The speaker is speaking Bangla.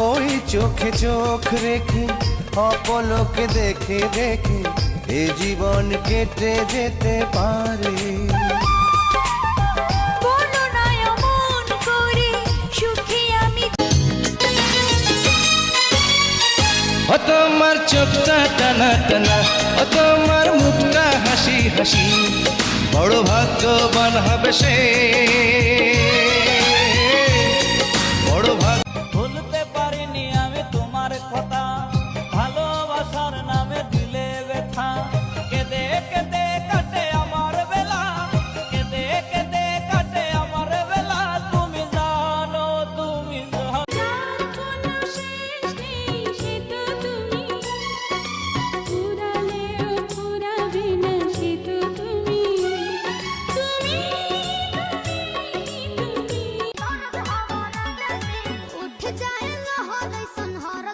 ওই চোখে চোখ রেখে অপলোকে দেখে দেখে এ জীবন কেটে যেতে পারে। ও তোমার চোখটা টানা টানা ও তোমার মুখটা হাসি হাসি বড় ভাগ্যবান হবে সে। जाएगा हो गई सुनहरा